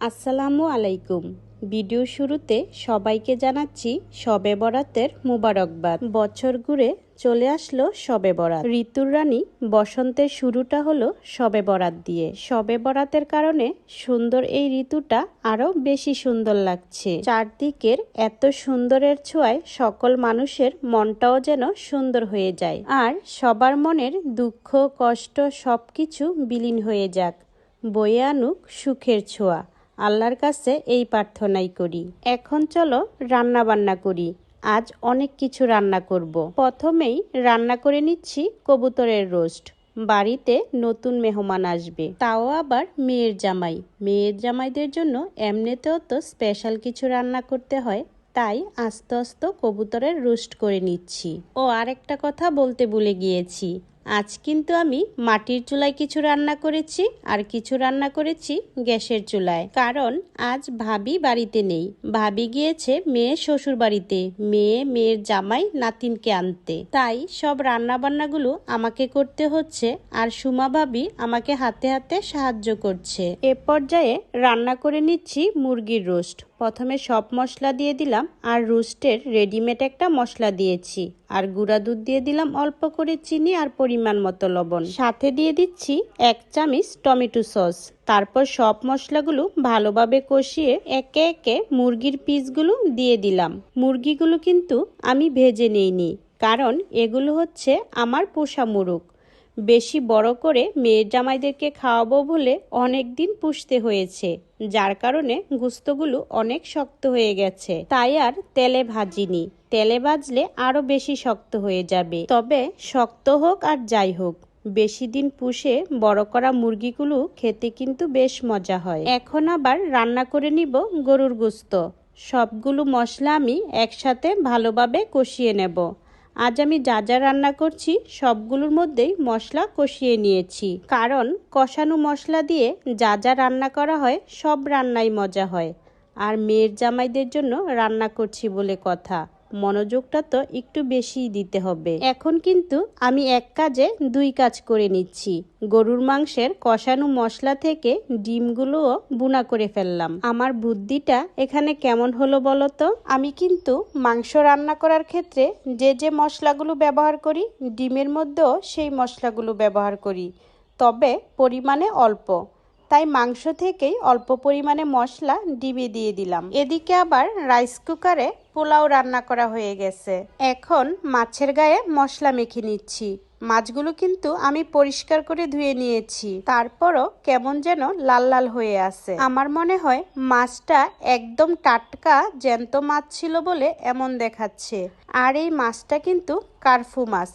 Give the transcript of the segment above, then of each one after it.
আসসালামু আলাইকুম। ভিডিও শুরুতে সবাইকে জানাচ্ছি শবে বরাতের মুবারকবাদ। বছর ঘুরে চলে আসলো শবে বরাত। ঋতুর রানী বসন্তের শুরুটা হলো শবে বরাত দিয়ে। শবে বরাতের কারণে সুন্দর এই ঋতুটা আরও বেশি সুন্দর লাগছে। চারদিকের এত সুন্দরের ছোঁয়ায় সকল মানুষের মনটাও যেন সুন্দর হয়ে যায়। আর সবার মনের দুঃখ, কষ্ট সবকিছু বিলীন হয়ে যাক। বয়ে আনুক সুখের ছোঁয়া। আল্লাহর কাছে এই প্রার্থনাই করি। এখন চলো রান্না বান্না করি। আজ অনেক কিছু রান্না করব। প্রথমেই রান্না করে নিচ্ছি কবুতরের রোস্ট। বাড়িতে নতুন মেহমান আসবে। তাও আবার মেয়ের জামাই। মেয়ের জামাইদের জন্য এমনিতেও তো স্পেশাল কিছু রান্না করতে হয়। তাই আস্তে আস্তে কবুতরের রোস্ট করে নিচ্ছি। ও আরেকটা কথা বলতে ভুলে গিয়েছি। আজ কিন্তু আমি মাটির চুলায় কিছু রান্না করেছি আর কিছু রান্না করেছি গ্যাসের চুলায়। কারণ আজ ভাবি বাড়িতে নেই। ভাবি গিয়েছে মেয়ে শ্বশুর বাড়িতে মেয়ে মেয়ের জামাই নাতিনকে আনতে। তাই সব রান্না বান্নাগুলো আমাকে করতে হচ্ছে আর সুমা ভাবি আমাকে হাতে হাতে সাহায্য করছে। এ পর্যায়ে রান্না করে নিচ্ছি মুরগির রোস্ট। প্রথমে সব মশলা দিয়ে দিলাম আর রোস্টের রেডিমেড একটা মশলা দিয়েছি। আর গুঁড়া দুধ দিয়ে দিলাম অল্প করে চিনি আর পরিমাণ মতো লবণ। সাথে দিয়ে দিচ্ছি এক চামিচ টমেটো সস। তারপর সব মশলাগুলো ভালোভাবে কষিয়ে একে একে মুরগির পিসগুলো দিয়ে দিলাম। মুরগিগুলো কিন্তু আমি ভেজে নিইনি, কারণ এগুলো হচ্ছে আমার পোষা মুরগ। বেশি বড় করে মেয়ের জামাইদেরকে খাওয়াবো বলে অনেক দিন পুষতে হয়েছে, যার কারণে গুস্তগুলো অনেক শক্ত হয়ে গেছে। তাই আর তেলে ভাজিনি। তেলে ভাজলে আরও বেশি শক্ত হয়ে যাবে। তবে শক্ত হোক আর যাই হোক, বেশি দিন পুষে বড় করা মুরগিগুলো খেতে কিন্তু বেশ মজা হয়। এখন আবার রান্না করে নিব গরুর গুস্ত। সবগুলো মশলা আমি একসাথে ভালোভাবে কষিয়ে নেব। আজ আমি যা যা রান্না করছি সবগুলোর মধ্যেই মশলা কষিয়ে নিয়েছি। কারণ কষানো মশলা দিয়ে যা যা রান্না করা হয় সব রান্নাই মজা হয়। আর মেয়ের জামাইদের জন্য রান্না করছি বলে কথা। মনোযোগটা তো একটু বেশিই দিতে হবে। এখন কিন্তু আমি এক কাজে দুই কাজ করে নিচ্ছি। গরুর মাংসের কষানো মশলা থেকে ডিমগুলোও বুনা করে ফেললাম। আমার বুদ্ধিটা এখানে কেমন হলো বলো তো? আমি কিন্তু মাংস রান্না করার ক্ষেত্রে যে যে মশলাগুলো ব্যবহার করি, ডিমের মধ্যেও সেই মশলাগুলো ব্যবহার করি। তবে পরিমাণে অল্প। তাই মাংস থেকেই অল্প পরিমাণে মশলা ডিবি দিয়ে দিলাম। এদিকে আবার রাইস কুকারে পোলাও রান্না করা হয়ে গেছে। এখন মাছের গায়ে মশলা মেখে নিচ্ছি। মাছগুলো কিন্তু আমি পরিষ্কার করে ধুয়ে নিয়েছি। তারপরও কেমন যেন লাল লাল হয়ে আছে। আমার মনে হয় মাছটা একদম টাটকা জ্যান্ত মাছ ছিল বলে এমন দেখাচ্ছে। আর এই মাছটা কিন্তু কার্ফু মাছ।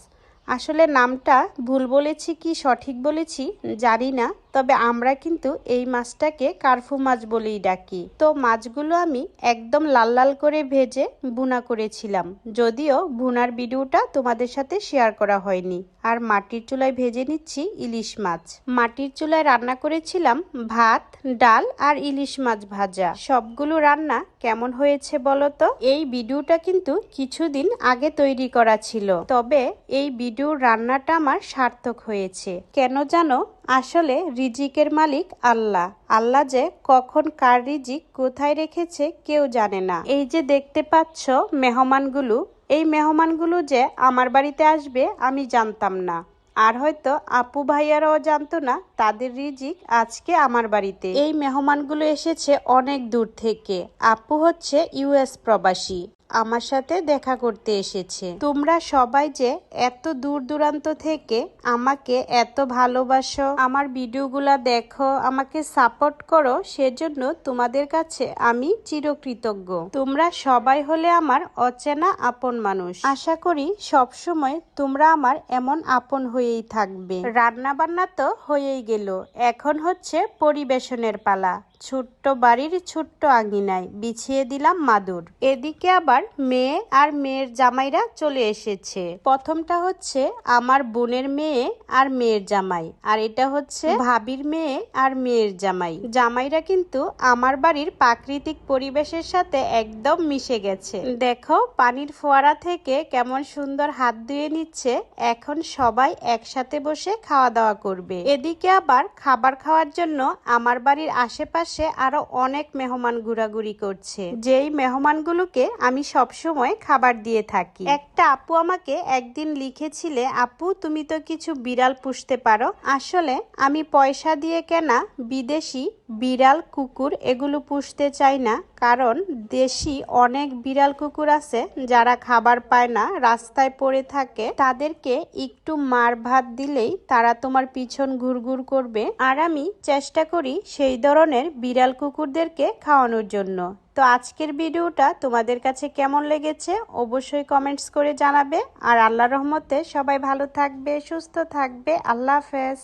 আসলে নামটা ভুল বলেছি কি সঠিক বলেছি জানি না, তবে আমরা কিন্তু এই মাছটাকে কার্ফু মাছ বলেই ডাকি। তো মাছগুলো আমি একদম লাল লাল করে ভেজে বুনা করেছিলাম, যদিও ভুনার ভিডিওটা তোমাদের সাথে শেয়ার করা হয়নি। আর মাটির চুলায় ভেজে নিচ্ছি ইলিশ মাছ। মাটির চুলায় রান্না করেছিলাম ভাত, ডাল আর ইলিশ মাছ ভাজা। সবগুলো রান্না কেমন হয়েছে বলো তো? এই ভিডিওটা কিন্তু কিছুদিন আগে তৈরি করা ছিল। তবে এই ভিডিওর রান্নাটা আমার সার্থক হয়েছে। কেন জানো? আসলে রিজিকের মালিক আল্লাহ। আল্লাহ যে কখন কার রিজিক কোথায় রেখেছে কেউ জানে না। এই যে দেখতে পাচ্ছ মেহমানগুলো, এই মেহমানগুলো যে আমার বাড়িতে আসবে আমি জানতাম না। আর হয়তো আপু ভাইয়ারাও জানতো না তাদের রিজিক আজকে আমার বাড়িতে। এই মেহমানগুলো এসেছে অনেক দূর থেকে। আপু হচ্ছে ইউএস প্রবাসী। আমার সাথে দেখা করতে এসেছে। তোমরা সবাই যে এত দূর দূরান্ত থেকে আমাকে এত ভালোবাসো, আমার ভিডিওগুলা দেখো, আমাকে সাপোর্ট করো, সেজন্য তোমাদের কাছে আমি চিরকৃতজ্ঞ। তোমরা সবাই হলে আমার অচেনা আপন মানুষ। আশা করি সব সময় তোমরা আমার এমন আপন হয়েই থাকবে। রান্না বান্না তো হয়েই গেল, এখন হচ্ছে পরিবেশনের পালা। ছোট্ট বাড়ির ছোট্ট আঙিনায় বিছিয়ে দিলাম মাদুর। এদিকে আবার মেয়ে আর মেয়ের জামাইরা চলে এসেছে। প্রথমটা হচ্ছে আমার বোনের মেয়ে আর মেয়ের জামাই, আর এটা হচ্ছে ভাবির মেয়ে আর মেয়ের জামাই। জামাইরা কিন্তু আমার বাড়ির প্রাকৃতিক পরিবেশের সাথে একদম মিশে গেছে। দেখো, পানির ফোয়ারা থেকে কেমন সুন্দর হাত ধুয়ে নিচ্ছে। এখন সবাই একসাথে বসে খাওয়া দাওয়া করবে। এদিকে আবার খাবার খাওয়ার জন্য আমার বাড়ির আশেপাশে পাশে আরও অনেক মেহমান ঘুরাঘুরি করছে। যেই মেহমানগুলোকে আমি সবসময় খাবার দিয়ে থাকি। একটা আপু আমাকে একদিন লিখেছিলে, আপু, তুমি তো কিছু বিড়াল পুষতে পারো। আসলে আমি পয়সা দিয়ে কেনা বিদেশি বিড়াল, কুকুর এগুলো পুষতে চাই না। কারণ দেশি অনেক বিড়াল কুকুর আছে যারা খাবার পায় না, রাস্তায় পড়ে থাকে। তাদেরকে একটু মার ভাত দিলেই তারা তোমার পিছন ঘুরঘুর করবে। আর আমি চেষ্টা করি সেই ধরনের বিড়াল কুকুরদেরকে খাওয়ানোর জন্য। তো আজকের ভিডিওটা তোমাদের কাছে কেমন লেগেছে অবশ্যই কমেন্টস করে জানাবে। আর আল্লাহ রহমতে সবাই ভালো থাকবে, সুস্থ থাকবে। আল্লাহ হাফেজ।